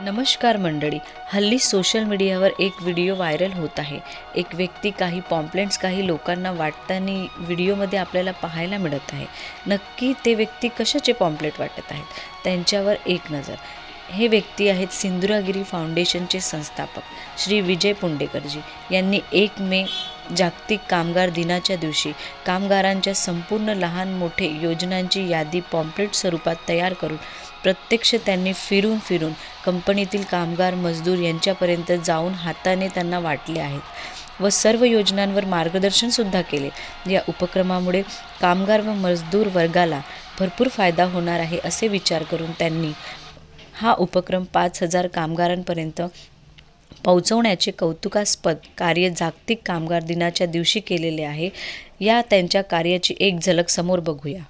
नमस्कार मंडळी हल्ली सोशल मीडियावर एक व्हिडिओ व्हायरल होत आहे. एक व्यक्ती काही पॉम्प्लेंट्स काही लोकांना वाटताना व्हिडिओमध्ये आपल्याला पाहायला मिळत आहे. नक्की ते व्यक्ती कशाचे पॉम्प्लेट वाटत आहेत? त्यांच्यावर एक नजर. हे व्यक्ती आहेत सिंधुरागिरी फाउंडेशनचे संस्थापक श्री विजय पुंडेकरजी. यांनी एक मे जागतिक कामगार दिनाच्या दिवशी कामगारांच्या संपूर्ण लहान मोठे योजनांची यादी पॉम्पलेट स्वरूपात तयार करून प्रत्यक्ष त्यांनी फिरून फिरून कंपनीतील कामगार मजदूर यांच्यापर्यंत जाऊन हाताने त्यांना वाटले आहेत व सर्व योजनांवर मार्गदर्शनसुद्धा केले. या उपक्रमामुळे कामगार व मजदूर वर्गाला भरपूर फायदा होणार आहे असे विचार करून त्यांनी हा उपक्रम पाच हजार कामगारांपर्यंत पोहोचवण्याचे कौतुकास्पद कार्य जागतिक कामगार दिनाच्या दिवशी केलेले आहे. या त्यांच्या कार्याची एक झलक समोर बघूया.